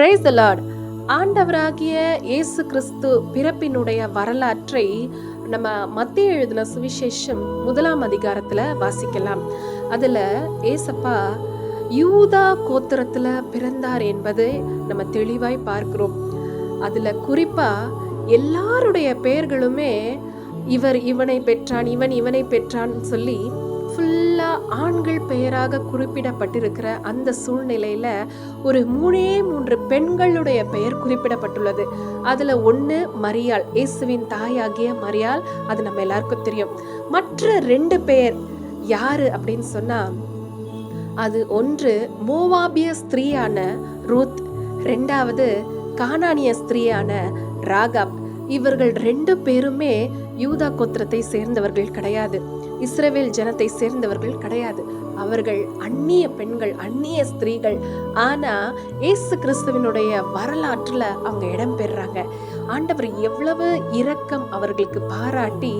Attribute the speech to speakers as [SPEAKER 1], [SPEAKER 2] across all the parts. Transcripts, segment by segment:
[SPEAKER 1] Praise the Lord ஆண்டவராகிய இயேசு கிறிஸ்து பிறப்பினுடைய வரலாற்றை நம்ம மத்திய எழுதின சுவிசேஷம் முதலாம் அதிகாரத்தில் வாசிக்கலாம். அதில் ஏசப்பா யூதா கோத்திரத்தில் பிறந்தார் என்பதை நம்ம தெளிவாய் பார்க்கிறோம். அதில் குறிப்பாக எல்லாருடைய பெயர்களுமே இவர் இவனை பெற்றான் இவன் இவனை பெற்றான் சொல்லி ஃபுல் ஆண்கள் பெயராக குறிப்பிடப்பட்டிருக்கிற அந்த சூழ்நிலையில் ஒரு மூணே மூன்று பெண்களுடைய பெயர் குறிப்பிடப்பட்டுள்ளது. அதில் ஒன்று மரியாள் இயேசுவின் தாயாகிய மரியாள் அது நம்ம எல்லாருக்கும் தெரியும். மற்ற ரெண்டு பேர் யாரு அப்படின்னு சொன்னால் அது ஒன்று மோவாபிய ஸ்திரீயான ரூத் ரெண்டாவது கானானிய ஸ்திரீயான ராகாப். இவர்கள் ரெண்டு பேருமே யூதா கோத்திரத்தை சேர்ந்தவர்கள் கிடையாது. இஸ்ரேவேல் ஜனத்தை சேர்ந்தவர்கள் கிடையாது. அவர்கள் அந்நிய பெண்கள் அந்நிய ஸ்திரீகள். ஆனா இயேசு கிறிஸ்துவினுடைய வரலாற்றுல அவங்க இடம் பெறுறாங்க ஆண்டவர் எவ்வளவு இரக்கம் அவர்களுக்கு பாராட்டி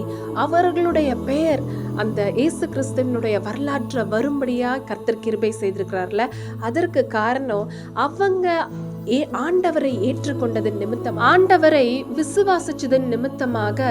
[SPEAKER 1] அவர்களுடைய பெயர் அந்த இயேசு கிறிஸ்துவனுடைய வரலாற்றை வரும்படியாக கர்த்தர் கிருபை செய்திருக்கிறார்ல. அதற்கு காரணம் அவங்க ஏ ஆண்டவரை ஏற்றுக்கொண்டதன் நிமித்தம்? ஆண்டவரை விசுவாசிச்சதன் நிமித்தமாக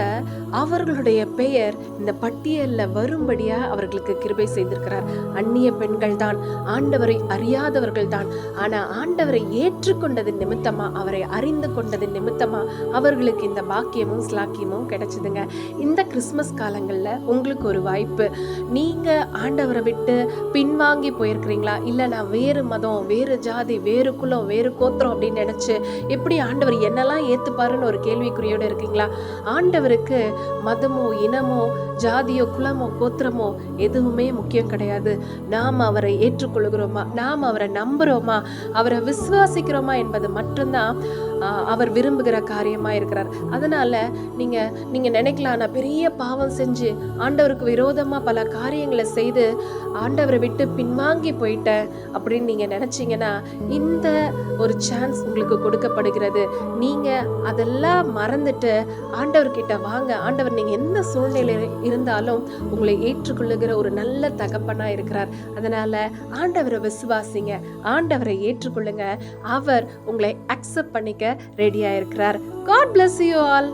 [SPEAKER 1] அவர்களுடைய பெயர் இந்த பட்டியலில் வரும்படியா அவர்களுக்கு கிருபை செய்திருக்கிறார். அந்நிய பெண்கள் தான் ஆண்டவரை அறியாதவர்கள் தான் ஆனா ஆண்டவரை ஏற்றுக்கொண்டதன் நிமித்தமா அவரை அறிந்து கொண்டதன் நிமித்தமா அவர்களுக்கு இந்த பாக்கியமும் ஸ்லாக்கியமும் கிடைச்சதுங்க. இந்த கிறிஸ்மஸ் காலங்களில் உங்களுக்கு ஒரு வாய்ப்பு. நீங்க ஆண்டவரை விட்டு பின்வாங்கி போயிருக்கிறீங்களா? இல்லை நான் வேறு மதம் வேறு ஜாதி வேறு குலம் வேறு மாத்திரம் அப்படின்னு நினைச்சு எப்படி ஆண்டவர் என்னெல்லாம் ஏத்துப்பாருன்னு ஒரு கேள்விக்குறியோட இருக்கீங்களா? ஆண்டவருக்கு மதமோ இனமோ ஜாதியோ குலமோ கோத்திரமோ எதுவுமே முக்கியம் கிடையாது. நாம் அவரை ஏற்றுக்கொள்கிறோமா? நாம் அவரை நம்புகிறோமா அவரை விசுவாசிக்கிறோமா என்பது மட்டும்தான் அவர் விரும்புகிற காரியமாக இருக்கிறார். அதனால் நீங்கள் நீங்கள் நினைக்கலாம் நான் பெரிய பாவம் செஞ்சு ஆண்டவருக்கு விரோதமாக பல காரியங்களை செய்து ஆண்டவரை விட்டு பின்வாங்கி போயிட்டேன் அப்படின்னு நீங்கள் நினச்சிங்கன்னா இந்த ஒரு சான்ஸ் உங்களுக்கு கொடுக்கப்படுகிறது. நீங்கள் அதெல்லாம் மறந்துட்டு ஆண்டவர்கிட்ட வாங்க. ஆண்டவர் நீங்கள் எந்த சூழ்நிலையில் இருந்தாலும் உங்களை ஏற்றுக்கொள்ளுகிற ஒரு நல்ல தகப்பனாக இருக்கிறார். அதனால் ஆண்டவரை விசுவாசிங்க. ஆண்டவரை ஏற்றுக்கொள்ளுங்க. அவர் உங்களை அக்செப்ட் பண்ணிக்க ரெடியாக இருக்கிறார் காட் பிளஸ் யூ ஆல்